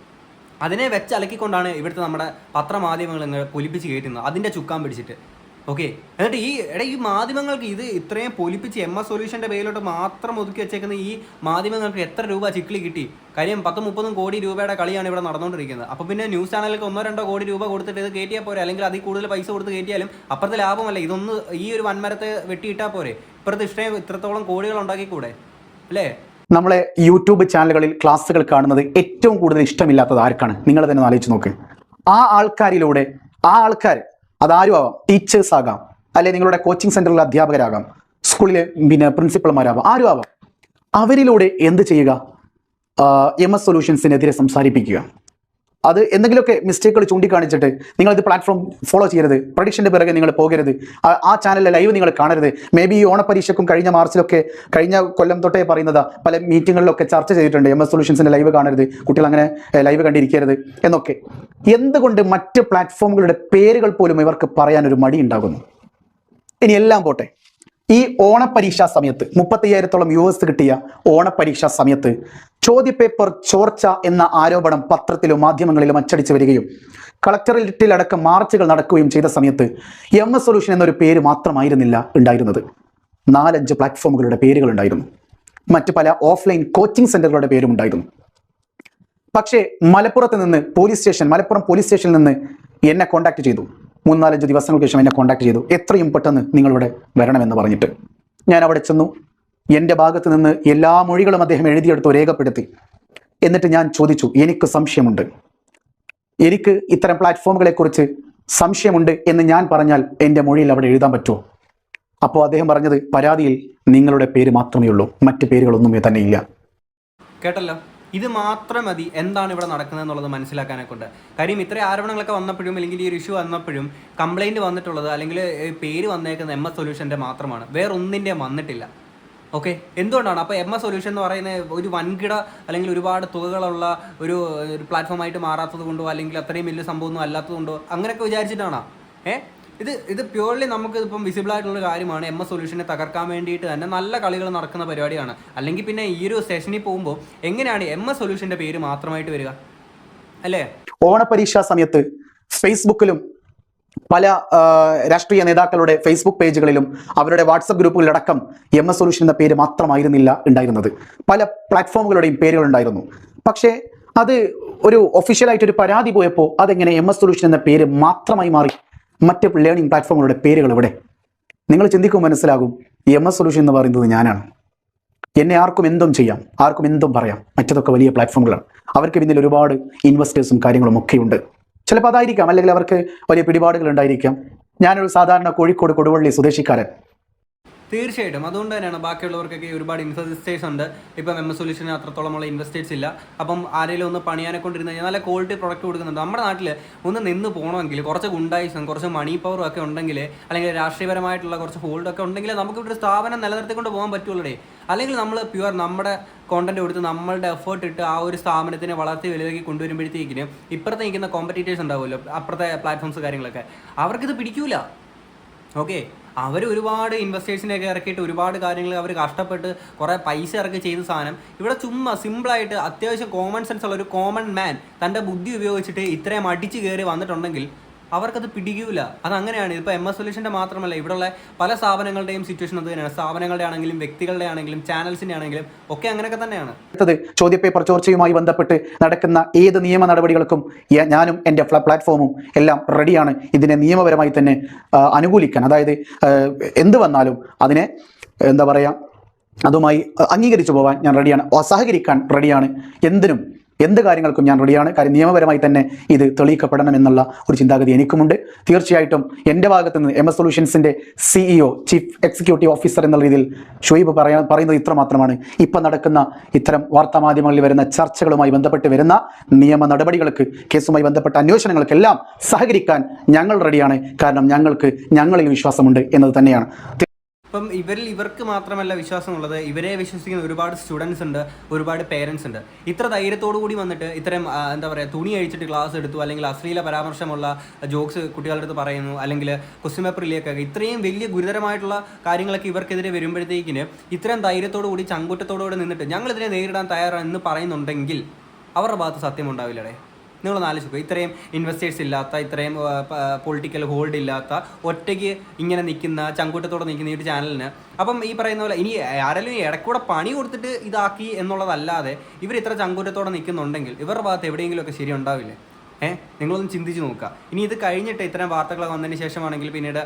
അതിനെ വെച്ച് അലക്കിക്കൊണ്ടാണ് ഇവിടുത്തെ നമ്മുടെ പത്രമാധ്യമങ്ങൾ പൊലിപ്പിച്ച് കയറ്റുന്നത്. അതിന്റെ ചുക്കാൻ പിടിച്ചിട്ട്. ഓക്കെ എന്നിട്ട് ഈ എടാ ഈ മാധ്യമങ്ങൾക്ക് ഇത് ഇത്രയും പൊലിപ്പിച്ച് എം എസ് സൊല്യൂഷന്റെ പേരിലോട്ട് മാത്രം ഒതുക്കി വെച്ചേക്കുന്ന ഈ മാധ്യമങ്ങൾക്ക് എത്ര രൂപ ചിക്കിളി കിട്ടി? കാര്യം പത്തും മുപ്പതും കോടി രൂപയുടെ കളിയാണ് ഇവിടെ നടന്നുകൊണ്ടിരിക്കുന്നത്. അപ്പോൾ പിന്നെ ന്യൂസ് ചാനലിലേക്ക് ഒന്നോ രണ്ടോ കോടി രൂപ കൊടുത്തിട്ട് ഇത് കയറ്റിയാൽ പോരെ? അല്ലെങ്കിൽ അതിൽ കൂടുതൽ പൈസ കൊടുത്ത് കയറ്റിയാലും അപ്പുറത്തെ ലാഭമല്ല. ഇതൊന്ന് ഈ ഒരു വൻമരത്തെ വെട്ടിയിട്ടാൽ പോരെ? ഇപ്പുറത്ത് ഇഷ്ടം ഇത്രത്തോളം കോടികൾ ഉണ്ടാക്കിക്കൂടെ? അല്ലേ? നമ്മളെ യൂട്യൂബ് ചാനലുകളിൽ ക്ലാസ്സുകൾ കാണുന്നത് ഏറ്റവും കൂടുതൽ ഇഷ്ടമില്ലാത്തത് ആർക്കാണ്? നിങ്ങൾ തന്നെ ആലോചിച്ച് നോക്ക്. ആ ആൾക്കാരിലൂടെ ആ ആൾക്കാർ അതാരും ആവാം ടീച്ചേഴ്സ് ആകാം അല്ലെ നിങ്ങളുടെ കോച്ചിങ് സെന്ററിലെ അധ്യാപകരാകാം. സ്കൂളിലെ പിന്നെ പ്രിൻസിപ്പൾമാരാവാം ആരും ആവാം അവരിലൂടെ എന്ത് ചെയ്യുക? എം എസ് സൊല്യൂഷൻസിനെതിരെ സംസാരിപ്പിക്കുക. അത് എന്തെങ്കിലുമൊക്കെ മിസ്റ്റേക്കുകൾ ചൂണ്ടിക്കാണിച്ചിട്ട് നിങ്ങൾ ഇത് പ്ലാറ്റ്ഫോം ഫോളോ ചെയ്യരുത്. പ്രഡിക്ഷന്റെ പിറകെ നിങ്ങൾ പോകരുത്. ആ- ചാനലിലെ ലൈവ് നിങ്ങൾ കാണരുത്. മേ ബി ഈ ഓണപരീക്ഷക്കും കഴിഞ്ഞ മാർച്ചിലൊക്കെ കഴിഞ്ഞ കൊല്ലം തൊട്ടേ പറയുന്നത് പല മീറ്റിങ്ങുകളിലൊക്കെ ചർച്ച ചെയ്തിട്ടുണ്ട്. എം എസ് സൊല്യൂഷൻസിന്റെ ലൈവ് കാണരുത്. കുട്ടികൾ അങ്ങനെ ലൈവ് കണ്ടിരിക്കരുത് എന്നൊക്കെ. എന്തുകൊണ്ട് മറ്റ് പ്ലാറ്റ്ഫോമുകളുടെ പേരുകൾ പോലും ഇവർക്ക് പറയാനൊരു മടി ഉണ്ടാകുന്നു? ഇനി എല്ലാം പോട്ടെ. ഈ ഓണപരീക്ഷാ സമയത്ത് മുപ്പത്തയ്യായിരത്തോളം വ്യൂവേഴ്സ് കിട്ടിയ ഓണപരീക്ഷാ സമയത്ത് ചോദ്യപേപ്പർ ചോർച്ച എന്ന ആരോപണം പത്രത്തിലും മാധ്യമങ്ങളിലും അച്ചടിച്ചു വരികയും കളക്ടറേറ്റിലടക്കം മാർച്ചുകൾ നടക്കുകയും ചെയ്ത സമയത്ത് എം എസ് സൊല്യൂഷൻ എന്നൊരു പേര് മാത്രമായിരുന്നില്ല ഉണ്ടായിരുന്നത്. നാലഞ്ച് പ്ലാറ്റ്ഫോമുകളുടെ പേരുകൾ ഉണ്ടായിരുന്നു. മറ്റ് പല ഓഫ്ലൈൻ കോച്ചിങ് സെന്ററുകളുടെ പേരും ഉണ്ടായിരുന്നു. പക്ഷേ മലപ്പുറത്ത് നിന്ന് പോലീസ് സ്റ്റേഷൻ മലപ്പുറം പോലീസ് സ്റ്റേഷനിൽ നിന്ന് എന്നെ കോൺടാക്ട് ചെയ്തു. മൂന്നാലഞ്ച് ദിവസങ്ങൾക്ക് ശേഷം എന്നെ കോൺടാക്ട് ചെയ്തു. എത്രയും പെട്ടെന്ന് നിങ്ങളിവിടെ വരണമെന്ന് പറഞ്ഞിട്ട്. ഞാൻ അവിടെ ചെന്നു. എന്റെ ഭാഗത്ത് നിന്ന് എല്ലാ മൊഴികളും അദ്ദേഹം എഴുതിയെടുത്തു രേഖപ്പെടുത്തി. എന്നിട്ട് ഞാൻ ചോദിച്ചു എനിക്ക് സംശയമുണ്ട്. എനിക്ക് ഇത്തരം പ്ലാറ്റ്ഫോമുകളെക്കുറിച്ച് സംശയമുണ്ട് എന്ന് ഞാൻ പറഞ്ഞാൽ എന്റെ മൊഴിയിൽ അവിടെ എഴുതാൻ പറ്റുമോ? അപ്പോൾ അദ്ദേഹം പറഞ്ഞത് പരാതിയിൽ നിങ്ങളുടെ പേര് മാത്രമേ ഉള്ളൂ. മറ്റ് പേരുകളൊന്നും തന്നെ ഇല്ല. കേട്ടല്ലോ. ഇത് മാത്രം മതി. എന്താണ് ഇവിടെ നടക്കുന്നത് എന്നുള്ളത് മനസ്സിലാക്കാനെ കൊണ്ട് കാര്യം ഇത്രയും ആരോപണങ്ങളൊക്കെ വന്നപ്പോഴും അല്ലെങ്കിൽ ഈ ഒരു ഇഷ്യൂ വന്നപ്പോഴും കംപ്ലൈന്റ് വന്നിട്ടുള്ളത് അല്ലെങ്കിൽ പേര് വന്നേക്കുന്ന എം എസ് സൊല്യൂഷന്റെ മാത്രമാണ്. വേറൊന്നിന്റെ വന്നിട്ടില്ല. ഓക്കെ? എന്തുകൊണ്ടാണ്? അപ്പോൾ എം എസ് സൊല്യൂഷൻ എന്ന് പറയുന്ന ഒരു വൻകിട അല്ലെങ്കിൽ ഒരുപാട് തുകകളുള്ള ഒരു ഒരു പ്ലാറ്റ്ഫോമായിട്ട് മാറാത്തത് കൊണ്ടോ അല്ലെങ്കിൽ അത്രയും വലിയ സംഭവമൊന്നും അല്ലാത്തത് കൊണ്ടോ അങ്ങനെയൊക്കെ വിചാരിച്ചിട്ടാണോ? ഏ? ഇത് ഇത് പ്യൂർലി നമുക്ക് ഇപ്പം വിസിബിൾ ആയിട്ടുള്ള കാര്യമാണ്. എം എസ് സൊല്യൂഷനെ തകർക്കാൻ വേണ്ടിയിട്ട് തന്നെ നല്ല കളികൾ നടക്കുന്ന പരിപാടിയാണ്. അല്ലെങ്കിൽ പിന്നെ ഈ ഒരു സെഷനിൽ പോകുമ്പോൾ എങ്ങനെയാണ് എം എസ് സൊല്യൂഷന്റെ പേര് മാത്രമായിട്ട് വരിക? അല്ലേ? ഓണപരീക്ഷാ സമയത്ത് ഫേസ്ബുക്കിലും പല രാഷ്ട്രീയ നേതാക്കളുടെ ഫേസ്ബുക്ക് പേജുകളിലും അവരുടെ വാട്സപ്പ് ഗ്രൂപ്പുകളിലടക്കം എം എസ് സൊല്യൂഷൻ എന്ന പേര് മാത്രമായിരുന്നില്ല ഉണ്ടായിരുന്നത്. പല പ്ലാറ്റ്ഫോമുകളുടെയും പേരുകൾ ഉണ്ടായിരുന്നു. പക്ഷേ അത് ഒരു ഒഫീഷ്യലായിട്ട് ഒരു പരാതി പോയപ്പോൾ അതെങ്ങനെ എം എസ് സൊല്യൂഷൻ എന്ന പേര് മാത്രമായി മാറി? മറ്റ് ലേണിംഗ് പ്ലാറ്റ്ഫോമുകളുടെ പേരുകൾ ഇവിടെ നിങ്ങൾ ചിന്തിക്കുമ്പോൾ മനസ്സിലാകും. എം എസ് സൊല്യൂഷൻ എന്ന് പറയുന്നത് ഞാനാണ്. എന്നെ ആർക്കും എന്തും ചെയ്യാം ആർക്കും എന്തും പറയാം. മറ്റതൊക്കെ വലിയ പ്ലാറ്റ്ഫോമുകളാണ് അവർക്ക് പിന്നിൽ ഒരുപാട് ഇൻവെസ്റ്റേഴ്സും കാര്യങ്ങളും ഒക്കെ ഉണ്ട്. ചിലപ്പോൾ അതായിരിക്കാം. അല്ലെങ്കിൽ അവർക്ക് വലിയ പിടിപാടുകൾ ഉണ്ടായിരിക്കാം. ഞാനൊരു സാധാരണ കോഴിക്കോട് കൊടുവള്ളി സ്വദേശിക്കാരൻ. തീർച്ചയായിട്ടും. അതുകൊണ്ട് തന്നെയാണ് ബാക്കിയുള്ളവർക്കൊക്കെ ഒരുപാട് ഇൻവെസ്റ്റേഴ്സ് ഉണ്ട്. ഇപ്പം എം എസ് സൊല്യൂഷന് അത്രത്തോളമുള്ള ഇൻവെസ്റ്റേഴ്സ് ഇല്ല. അപ്പം ആരെങ്കിലും ഒന്ന് പണിയാനെ കൊണ്ടിരുന്ന് കഴിഞ്ഞാൽ നല്ല ക്വാളിറ്റി പ്രൊഡക്റ്റ് കൊടുക്കുന്നുണ്ട്. നമ്മുടെ നാട്ടിൽ ഒന്ന് നിന്ന് പോകണമെങ്കിൽ കുറച്ച് ഗുണ്ടായിസം കുറച്ച് മണി പവറും ഒക്കെ ഉണ്ടെങ്കിൽ അല്ലെങ്കിൽ രാഷ്ട്രീയപരമായിട്ടുള്ള കുറച്ച് ഹോൾഡൊക്കെ ഉണ്ടെങ്കിൽ നമുക്ക് ഇവിടെ സ്ഥാപനം നിലനിർത്തിക്കൊണ്ട് പോകാൻ പറ്റുള്ളൂ അല്ലെങ്കിൽ നമ്മൾ പ്യുവർ നമ്മുടെ കോണ്ടന്റ് കൊടുത്ത് നമ്മളുടെ എഫേർട്ട് ഇട്ട് ആ ഒരു സ്ഥാപനത്തിനെ വളർത്തി വലുതാക്കി കൊണ്ടുവരുമ്പോഴത്തേക്കിനും ഇപ്പുറത്ത് നിൽക്കുന്ന കോമ്പറ്റീറ്റേഴ്സ് ഉണ്ടാവുമല്ലോ അപ്പുറത്തെ പ്ലാറ്റ്ഫോംസ് കാര്യങ്ങളൊക്കെ. അവർക്കിത് പിടിക്കൂല. ഓക്കെ അവർ ഒരുപാട് ഇൻവെസ്റ്റേഴ്സിനെയൊക്കെ ഇറക്കിയിട്ട് ഒരുപാട് കാര്യങ്ങൾ അവർ കഷ്ടപ്പെട്ട് കുറേ പൈസ ഇറക്കി ചെയ്ത സാധനം. ഇവിടെ ചുമ്മാ സിമ്പിളായിട്ട് അത്യാവശ്യം കോമൺ സെൻസ് ഉള്ള ഒരു കോമൺ മാൻ തന്റെ ബുദ്ധി ഉപയോഗിച്ചിട്ട് ഇത്രയും അടിച്ചു കയറി വന്നിട്ടുണ്ടെങ്കിൽ അവർക്കത് പിടിക്കൂല. അത് അങ്ങനെയാണ് ഇതിപ്പോൾ എം എസ് സൊല്യൂഷന്റെ മാത്രമല്ല ഇവിടെയുള്ള പല സ്ഥാപനങ്ങളുടെയും സിറ്റുവേഷൻ അത് തന്നെയാണ്. സ്ഥാപനങ്ങളുടെ ആണെങ്കിലും വ്യക്തികളുടെ ആണെങ്കിലും ചാനൽസിന്റെ ആണെങ്കിലും ഒക്കെ അങ്ങനെയൊക്കെ തന്നെയാണ്. അടുത്തത് ചോദ്യപേപ്പർ ചോർച്ചയുമായി ബന്ധപ്പെട്ട് നടക്കുന്ന ഏത് നിയമ നടപടികൾക്കും ഞാനും എന്റെ പ്ലാറ്റ്ഫോമും എല്ലാം റെഡിയാണ് ഇതിനെ നിയമപരമായി തന്നെ അനുകൂലിക്കാൻ. അതായത് എന്ത് വന്നാലും അതിനെ എന്താ പറയുക അതുമായി അംഗീകരിച്ചു പോകാൻ ഞാൻ റെഡിയാണ് സഹകരിക്കാൻ റെഡിയാണ് എന്തിനും എന്ത് കാര്യങ്ങൾക്കും ഞാൻ റെഡിയാണ് കാര്യം നിയമപരമായി തന്നെ ഇത് തെളിയിക്കപ്പെടണം എന്നുള്ള ഒരു ചിന്താഗതി എനിക്കുമുണ്ട്. തീർച്ചയായിട്ടും എന്റെ ഭാഗത്ത് നിന്ന് എം എസ് സൊല്യൂഷൻസിന്റെ സിഇഒ ചീഫ് എക്സിക്യൂട്ടീവ് ഓഫീസർ എന്നുള്ള രീതിയിൽ ഷുഹൈബ് പറയാൻ പറയുന്നത് ഇത്ര മാത്രമാണ്. ഇപ്പം നടക്കുന്ന ഇത്തരം വാർത്താമാധ്യമങ്ങളിൽ വരുന്ന ചർച്ചകളുമായി ബന്ധപ്പെട്ട് വരുന്ന നിയമ നടപടികൾക്ക് കേസുമായി ബന്ധപ്പെട്ട അന്വേഷണങ്ങൾക്കെല്ലാം സഹകരിക്കാൻ ഞങ്ങൾ റെഡിയാണ് കാരണം ഞങ്ങൾക്ക് ഞങ്ങളിൽ വിശ്വാസമുണ്ട് എന്നത് തന്നെയാണ്. ഇപ്പം ഇവരിൽ ഇവർക്ക് മാത്രമല്ല വിശ്വാസമുള്ളത്. ഇവരെ വിശ്വസിക്കുന്ന ഒരുപാട് സ്റ്റുഡൻസ് ഉണ്ട് ഒരുപാട് പേരൻസ് ഉണ്ട്. ഇത്ര ധൈര്യത്തോടു കൂടി വന്നിട്ട് ഇത്തരം എന്താ പറയുക തുണി അഴിച്ചിട്ട് ക്ലാസ് എടുത്തു അല്ലെങ്കിൽ അശ്ലീല പരാമർശമുള്ള ജോക്സ് കുട്ടികളുടെ അടുത്ത് പറയുന്നു അല്ലെങ്കിൽ ക്വസ്റ്റ്യൻ പേപ്പറിലേക്കൊക്കെ ഇത്രയും വലിയ ഗുരുതരമായിട്ടുള്ള കാര്യങ്ങളൊക്കെ ഇവർക്കെതിരെ വരുമ്പോഴത്തേക്കിന് ഇത്രയും ധൈര്യത്തോടു കൂടി ചങ്കുറ്റത്തോടു കൂടി നിന്നിട്ട് ഞങ്ങളിതിനെ നേരിടാൻ തയ്യാറാണ് എന്ന് പറയുന്നുണ്ടെങ്കിൽ അവരുടെ ഭാഗത്ത് സത്യം നിങ്ങൾ ആലോചിക്കുക ഇത്രയും ഇൻവെസ്റ്റേഴ്സ് ഇല്ലാത്ത ഇത്രയും പൊളിറ്റിക്കൽ ഹോൾഡ് ഇല്ലാത്ത ഒറ്റയ്ക്ക് ഇങ്ങനെ നിൽക്കുന്ന ചങ്കൂട്ടത്തോടെ നിൽക്കുന്ന ഈ ഒരു ചാനലിന് അപ്പം ഈ പറയുന്ന പോലെ ഇനി ആരെങ്കിലും ഇടക്കൂടെ പണി കൊടുത്തിട്ട് ഇതാക്കി എന്നുള്ളതല്ലാതെ ഇവർ ഇത്ര ചങ്കൂറ്റത്തോടെ നിൽക്കുന്നുണ്ടെങ്കിൽ ഇവരുടെ ഭാഗത്ത് എവിടെയെങ്കിലുമൊക്കെ ശരി ഉണ്ടാവില്ലേ ഏഹ് നിങ്ങളൊന്ന് ചിന്തിച്ച് നോക്കുക. ഇനി ഇത് കഴിഞ്ഞിട്ട് ഇത്തരം വാർത്തകളൊക്കെ വന്നതിന് ശേഷമാണെങ്കിൽ പിന്നീട്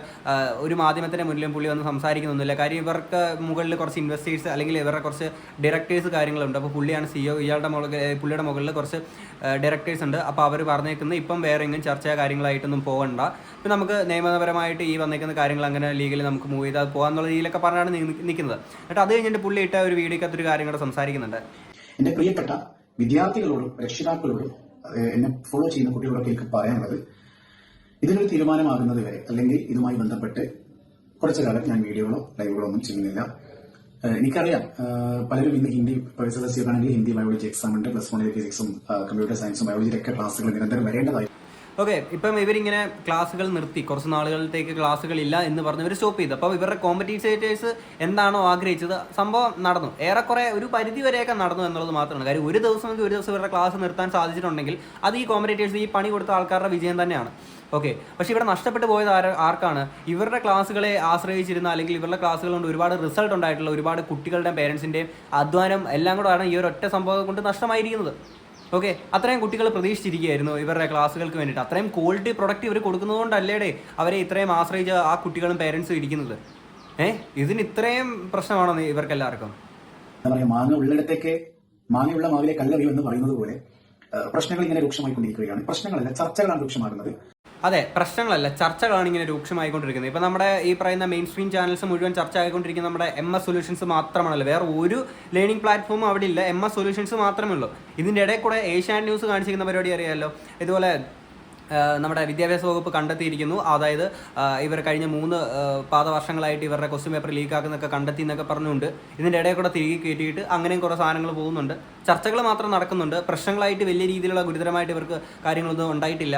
ഒരു മാധ്യമത്തിന്റെ മുന്നിലും പുള്ളി വന്ന് സംസാരിക്കുന്നൊന്നുമില്ല. കാര്യം ഇവർക്ക് മുകളിൽ കുറച്ച് ഇൻവെസ്റ്റേഴ്സ് അല്ലെങ്കിൽ ഇവരുടെ കുറച്ച് ഡയറക്ടേഴ്സ് കാര്യങ്ങളുണ്ട്. അപ്പോൾ പുള്ളിയാണ് സിഇഒ ഇയാളുടെ മുകളിൽ പുള്ളിയുടെ മുകളിൽ കുറച്ച് ഡയറക്ടേഴ്സ് ഉണ്ട്. അപ്പോൾ അവർ പറഞ്ഞേക്കുന്നത് ഇപ്പം വേറെ എങ്കിലും ചർച്ച കാര്യങ്ങളായിട്ടൊന്നും പോകണ്ട. ഇപ്പം നമുക്ക് നിയമപരമായിട്ട് ഈ വന്നേക്കുന്ന കാര്യങ്ങൾ അങ്ങനെ ലീഗലി നമുക്ക് മൂവ് ചെയ്താൽ പോകാന്നുള്ള രീതിയിലൊക്കെ പറഞ്ഞാണ് നിൽക്കുന്നത് എന്നിട്ട് അത് കഴിഞ്ഞിട്ട് പുള്ളി ഇട്ട ഒരു വീഡിയോക്കകത്തൊരു കാര്യം കൂടെ സംസാരിക്കുന്നുണ്ട്. എന്റെ പ്രിയപ്പെട്ട വിദ്യാർത്ഥികളോടും രക്ഷിതാക്കളോടും എന്നെ ഫോളോ ചെയ്യുന്ന കുട്ടികളൊക്കെ എനിക്ക് പറയാനുള്ളത് ഇതിനൊരു തീരുമാനമാകുന്നത് വരെ അല്ലെങ്കിൽ ഇതുമായി ബന്ധപ്പെട്ട് കുറച്ചു കാലം ഞാൻ വീഡിയോകളോ ലൈവുകളോ ഒന്നും ചെയ്യുന്നില്ല. എനിക്കറിയാം പലരും ഇന്ന് ഹിന്ദി പ്രൊഫസർ എസ് സി ആണെങ്കിൽ ഹിന്ദി ബയോളജി എക്സാം ഉണ്ട് പ്ലസ് വണ്ണിലെ ഫിസിക്സും കമ്പ്യൂട്ടർ സയൻസും ബയോളജിയിലൊക്കെ ക്ലാസ്സുകൾ നിരന്തരം വരേണ്ടതായി ഓക്കെ ഇപ്പം ഇവരിങ്ങനെ ക്ലാസ്സുകൾ നിർത്തി കുറച്ച് നാളുകളിലേക്ക് ക്ലാസ്സുകൾ ഇല്ല എന്ന് പറഞ്ഞ് ഇവർ സ്റ്റോപ്പ് ചെയ്തു. അപ്പോൾ ഇവരുടെ കോമ്പറ്റീറ്റേഴ്സ് എന്താണോ ആഗ്രഹിച്ചത് സംഭവം നടന്നു. ഏറെക്കുറെ ഒരു പരിധി വരെയൊക്കെ നടന്നു എന്നുള്ളത് മാത്രമാണ് കാര്യം ഒരു ദിവസം ഒരു ദിവസം ഇവരുടെ ക്ലാസ് നിർത്താൻ സാധിച്ചിട്ടുണ്ടെങ്കിൽ അത് ഈ കോമ്പറ്റേറ്റേഴ്സ് ഈ പണി കൊടുത്ത ആൾക്കാരുടെ വിജയം തന്നെയാണ്. ഓക്കെ പക്ഷേ ഇവിടെ നഷ്ടപ്പെട്ടു പോയത് ആർക്കാണ്? ഇവരുടെ ക്ലാസ്സുകളെ ആശ്രയിച്ചിരുന്ന അല്ലെങ്കിൽ ഇവരുടെ ക്ലാസ്സുകൾ കൊണ്ട് ഒരുപാട് റിസൾട്ട് ഉണ്ടായിട്ടുള്ള ഒരുപാട് കുട്ടികളുടെയും പേരൻസിന്റെയും അധ്വാനം എല്ലാം കൂടെ ആണ് ഈ ഒരു ഒറ്റ സംഭവം കൊണ്ട് നഷ്ടമായിരിക്കുന്നത്. ഓക്കെ അത്രയും കുട്ടികൾ പ്രതീക്ഷിച്ചിരിക്കുകയായിരുന്നു ഇവരുടെ ക്ലാസ്സുകൾക്ക് വേണ്ടിയിട്ട്. അത്രയും ക്വാളിറ്റി പ്രൊഡക്റ്റ് ഇവർ കൊടുക്കുന്നതുകൊണ്ടല്ലേടെ അവരെ ഇത്രയും ആശ്രയിച്ച് ആ കുട്ടികളും പേരൻസും ഇരിക്കുന്നത്. ഏ? ഇതിന് ഇത്രയും പ്രശ്നമാണോ ഇവർക്കെല്ലാവർക്കും? മാങ്ങ ഉള്ളിടത്തേക്ക് മാങ്ങയുള്ള മാവിലെ കല്ലെറിയും എന്ന് പറയുന്നത് പോലെ പ്രശ്നങ്ങൾ ഇങ്ങനെ രൂക്ഷമായി രൂക്ഷമായിക്കൊണ്ടിരിക്കുകയാണ്. പ്രശ്നങ്ങളല്ല ചർച്ചകളാണ് രൂക്ഷമാകുന്നത്. അതെ പ്രശ്നങ്ങളല്ല ചർച്ചകളാണ് ഇങ്ങനെ രൂക്ഷമായിക്കൊണ്ടിരിക്കുന്നത്. ഇപ്പം നമ്മുടെ ഈ പറയുന്ന മെയിൻ സ്ട്രീം ചാനൽസ് മുഴുവൻ ചർച്ച ആയിക്കൊണ്ടിരിക്കുന്ന നമ്മുടെ എം എസ് സൊല്യൂഷൻസ് മാത്രമാണല്ലോ. വേറെ ഒരു ലേണിംഗ് പ്ലാറ്റ്ഫോം അവിടെ ഇല്ല. എം എസ് സൊല്യൂഷൻസ് മാത്രമേ ഉള്ളൂ. ഇതിന്റെ ഇടയിൽ കൂടെ ഏഷ്യാൻ ന്യൂസ് കാണിച്ചിരിക്കുന്ന പരിപാടി അറിയാമല്ലോ. ഇതുപോലെ നമ്മുടെ വിദ്യാഭ്യാസ വകുപ്പ് കണ്ടെത്തിയിരിക്കുന്നു. അതായത് ഇവർ കഴിഞ്ഞ മൂന്ന് പാദവർഷങ്ങളായിട്ട് ഇവരുടെ ക്വസ്റ്റ്യൻ പേപ്പർ ലീക്ക് ആക്കുന്നൊക്കെ കണ്ടെത്തി എന്നൊക്കെ പറഞ്ഞുകൊണ്ട് ഇതിന്റെ ഇടയിൽ കൂടെ തിരികെ കയറ്റിയിട്ട് അങ്ങനെയും കുറേ സാധനങ്ങൾ പോകുന്നുണ്ട്. ചർച്ചകൾ മാത്രം നടക്കുന്നുണ്ട്. പ്രശ്നങ്ങളായിട്ട് വലിയ രീതിയിലുള്ള ഗുരുതരമായിട്ട് ഇവർക്ക് കാര്യങ്ങളൊന്നും ഉണ്ടായിട്ടില്ല.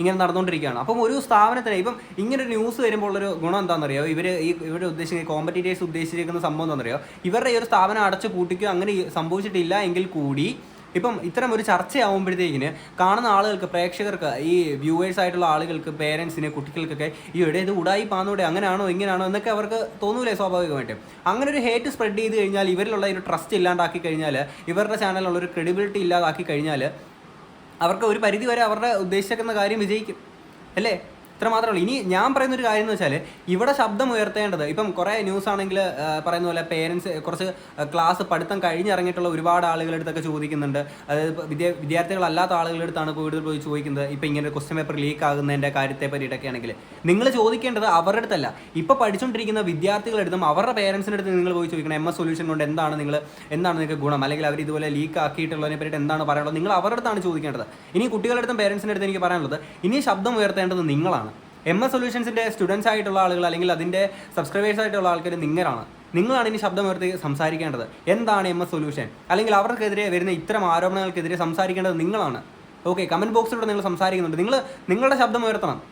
ഇങ്ങനെ നടന്നുകൊണ്ടിരിക്കുകയാണ്. അപ്പം ഒരു സ്ഥാപനത്തിന് ഇപ്പം ഇങ്ങനെ ഒരു ന്യൂസ് വരുമ്പോൾ ഉള്ളൊരു ഗുണം എന്താണെന്നറിയോ? ഇവർ ഈ ഇവരുടെ ഉദ്ദേശിക്കുന്ന കോമ്പറ്റീറ്റേഴ്സ് ഉദ്ദേശിച്ചിരിക്കുന്ന സംഭവം എന്താണെന്നറിയോ? ഇവരുടെ ഈ ഒരു സ്ഥാപനം അടച്ചു പൂട്ടിക്കുകയോ അങ്ങനെ സംഭവിച്ചിട്ടില്ല എങ്കിൽ കൂടി ഇപ്പം ഇത്തരം ഒരു ചർച്ചയാവുമ്പോഴത്തേക്കിന് കാണുന്ന ആളുകൾക്ക് പ്രേക്ഷകർക്ക് ഈ വ്യൂവേഴ്സ് ആയിട്ടുള്ള ആളുകൾക്ക് പേരൻസിന് കുട്ടികൾക്കൊക്കെ ഈ ഇവിടെ ഇത് ഉടായി പാന്നൂടെ അങ്ങനെയാണോ ഇങ്ങനെയാണോ എന്നൊക്കെ അവർക്ക് തോന്നൂലേ സ്വാഭാവികമായിട്ട്. അങ്ങനെ ഒരു ഹേറ്റ് സ്പ്രെഡ് ചെയ്ത് കഴിഞ്ഞാൽ ഇവരിലുള്ള ഒരു ട്രസ്റ്റ് ഇല്ലാണ്ടാക്കി കഴിഞ്ഞാൽ ഇവരുടെ ചാനലിലുള്ള ഒരു ക്രെഡിബിലിറ്റി ഇല്ലാതാക്കി കഴിഞ്ഞാൽ അവർക്ക് ഒരു പരിധി വരെ അവരുടെ ഉദ്ദേശിക്കുന്ന കാര്യം വിജയിക്കും. അല്ലേ? ഇത്ര മാത്രമേ ഉള്ളൂ. ഇനി ഞാൻ പറയുന്ന ഒരു കാര്യം എന്ന് വെച്ചാൽ ഇവിടെ ശബ്ദം ഉയർത്തേണ്ടത് ഇപ്പം കുറേ ന്യൂസ് ആണെങ്കിൽ പറയുന്ന പോലെ പേരൻസ് കുറച്ച് ക്ലാസ് പഠിത്തം കഴിഞ്ഞിറങ്ങിയിട്ടുള്ള ഒരുപാട് ആളുകളുടെ അടുത്തൊക്കെ ചോദിക്കുന്നുണ്ട്. അതായത് വിദ്യാ വിദ്യ വിദ്യാർത്ഥികളല്ലാത്ത ആളുകളുടെ അടുത്താണ് കൂടുതൽ പോയി ചോദിക്കുന്നത്. ഇപ്പം ഇങ്ങനെ ഒരു ക്വസ്റ്റ്യൻ പേപ്പർ ലീക്ക് ആകുന്നതിന്റെ കാര്യത്തെ പറ്റിയിട്ടൊക്കെ ആണെങ്കിൽ. നിങ്ങൾ ചോദിക്കേണ്ടത് അവരുടെ അടുത്തല്ല. ഇപ്പോൾ പഠിച്ചുകൊണ്ടിരിക്കുന്ന വിദ്യാർത്ഥികളുടെ അടുത്തും അവരുടെ പേരൻസിന്റെ അടുത്ത് നിങ്ങൾ പോയി ചോദിക്കണം. എം എസ് സൊല്യൂഷൻ കൊണ്ട് എന്താണ് നിങ്ങൾ എന്താണ് നിങ്ങൾക്ക് ഗുണം? അല്ലെങ്കിൽ അവർ ഇതുപോലെ ലീക്ക് ആക്കിയിട്ടുള്ളതിനെ പറ്റിയിട്ട് എന്താണ് പറയാനുള്ളത്? നിങ്ങൾ അവരുടെ അടുത്താണ് ചോദിക്കേണ്ടത്. ഇനി കുട്ടികളുടെ അടുത്തും പേരൻസിന്റെ അടുത്ത് എനിക്ക് പറയാനുള്ളത് ഇനി ശബ്ദം ഉയർത്തേണ്ടത് നിങ്ങളാണ്. എം എസ് സൊല്യൂഷൻസിന്റെ സ്റ്റുഡൻസ് ആയിട്ടുള്ള ആളുകൾ അല്ലെങ്കിൽ അതിന്റെ സബ്സ്ക്രൈബേഴ്സ് ആയിട്ടുള്ള ആൾക്കാർ നിങ്ങളാണ് നിങ്ങളാണ് ഇനി ശബ്ദം ഉയർത്തി സംസാരിക്കേണ്ടത്. എന്താണ് എം എസ് സൊല്യൂഷൻ അല്ലെങ്കിൽ അവർക്കെതിരെ വരുന്ന ഇത്തരം ആരോപണങ്ങൾക്കെതിരെ സംസാരിക്കേണ്ടത് നിങ്ങളാണ്. ഓക്കെ കമന്റ് ബോക്സിലൂടെ നിങ്ങൾ സംസാരിക്കുന്നുണ്ട്. നിങ്ങൾ നിങ്ങളുടെ ശബ്ദം ഉയർത്തണം.